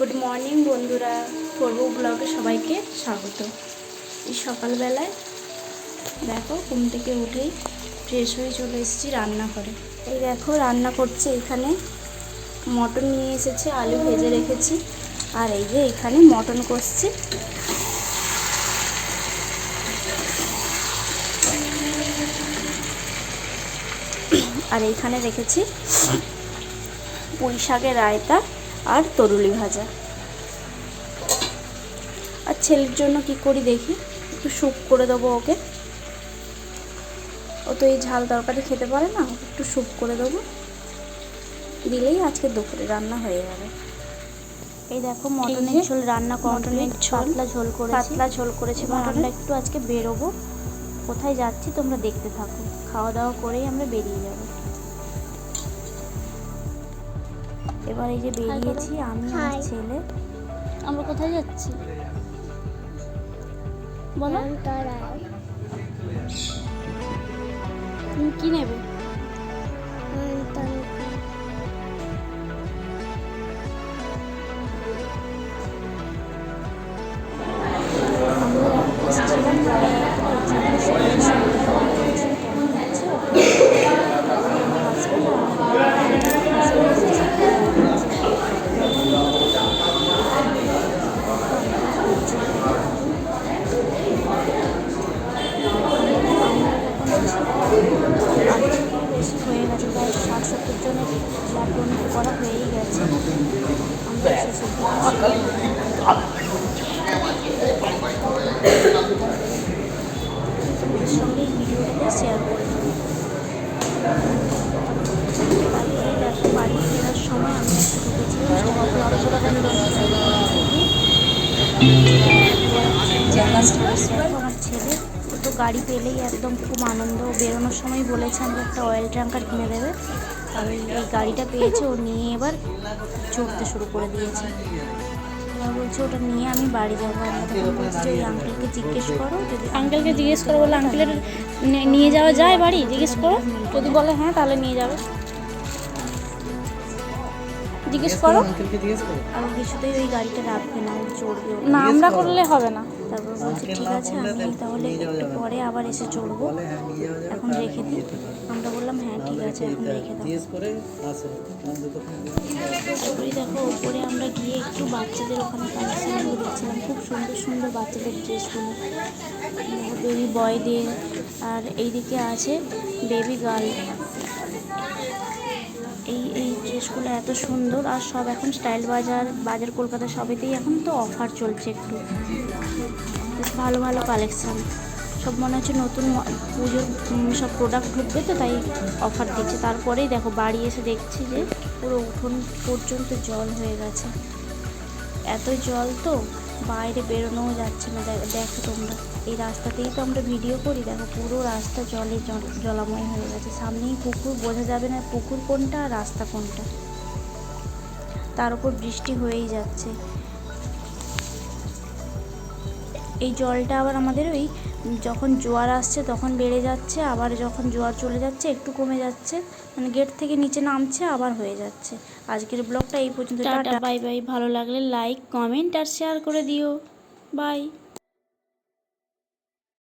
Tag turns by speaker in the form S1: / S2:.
S1: Good morning বন্ধুরা। পূর্ব ব্লগে সবাইকে স্বাগত। এই সকালবেলায় দেখো, ঘুম থেকে উঠেই ফ্রেশ হয়ে চলে এসেছি রান্না করে এই দেখো, রান্না করছে এখানে। মটন নিয়ে এসেছে, আলু ভেজে রেখেছি। আর এই যে এখানে মটন কষছি। আর এইখানে রেখেছি পুঁই শাকের রায়তা। আর তরুলি ভাজা। আর ছেলের জন্য কি করি দেখি? একটু স্যুপ করে দেবো ওকে। ও তো এই ঝাল তরকারি খেতে পারে না একটু স্যুপ করে দেবো। দিলেই আজকে দুপুরে রান্না হয়ে যাবে। এই দেখো মটনের ঝোল রান্না মটনের পাতলা ঝোল করে পাতলা ঝোল করেছি আমরা একটু আজকে বেরোবো। কোথায় যাচ্ছি তোমরা দেখতে থাকো। খাওয়া দাওয়া করেই আমরা বেরিয়ে যাব। এবার এই যে বেরিয়েছি আমি আর ছেলে। আমরা কোথায় যাচ্ছি? বলো। তুমি কি নেবে? ষাট সত্তর জনের ল্যাপটপ করা হয়েই গেছে। সঙ্গে এই শেয়ার করে। দেখো বাড়ি ফেরার সময় আমি একটু ঢুকেছিলাম আমার ছেলে তো গাড়ি পেলেই একদম খুব আনন্দ। বেরোনোর সময় বলেছে আমাকে একটা অয়েল ট্যাঙ্কার কিনে দেবে। আর এই গাড়িটা পেয়েছে ও নিয়ে এবার চড়তে শুরু করে দিয়েছে। এবার বলছে ওটা নিয়ে আমি বাড়ি যাব। আমি তখন বলছি ওই আঙ্কেলকে জিজ্ঞেস করো যদি
S2: আঙ্কেলকে জিজ্ঞেস করো বলে আঙ্কেলের নিয়ে যাওয়া যায় বাড়ি? জিজ্ঞেস করো। যদি বলে হ্যাঁ তাহলে নিয়ে যাবে। জিজ্ঞেস করো
S1: আর কিছুতেই ওই গাড়িটা রাখবে না চড়বে
S2: না আমরা করলে হবে না।
S1: তারপর বলছে ঠিক আছে আমি তাহলে একটু পরে আবার এসে চড়বো। এখন রেখে দিই। আমরা বললাম হ্যাঁ ঠিক আছে এখন রেখে দাও। তারপরে দেখো ওপরে আমরা গিয়ে একটু বাচ্চাদের ওখানে কালেকশনগুলো দেখছিলাম। খুব সুন্দর সুন্দর বাচ্চাদের ড্রেসগুলো। বেবি বয়দের আর এইদিকে আছে বেবি গার্ল। এই এই ড্রেসগুলো এত সুন্দর আর সব এখন স্টাইল বাজার বাজার কলকাতা সবেতেই এখন তো অফার চলছে একটু। বেশ ভালো ভালো কালেকশান সব মনে হচ্ছে নতুন পুজোর সব প্রোডাক্ট ঢুকবে তো, তাই অফার দিচ্ছে। তারপরেই দেখো, বাড়ি এসে দেখছি যে পুরো উঠোন পর্যন্ত জল হয়ে গেছে। এত জল তো বাইরে বেরোনোও যাচ্ছে না। দেখো তোমরা। এই রাস্তাতেই তো আমরা ভিডিও করি। দেখো পুরো রাস্তা জলে জল- জলাময় হয়ে গেছে। সামনেই পুকুর বোঝা যাবে না পুকুর কোনটা আর রাস্তা কোনটা। তার উপর বৃষ্টি হয়েই যাচ্ছে। এই জলটা আবার আমাদের ওই যখন জোয়ার আসছে তখন বেড়ে যাচ্ছে আবার যখন জোয়ার চলে যাচ্ছে একটু কমে যাচ্ছে মানে গেট থেকে নিচে নামছে আবার হয়ে যাচ্ছে। আজকের ব্লগটা এই পর্যন্ত। Tata
S2: bye bye. ভালো লাগলে লাইক কমেন্ট আর শেয়ার করে দিও। বাই।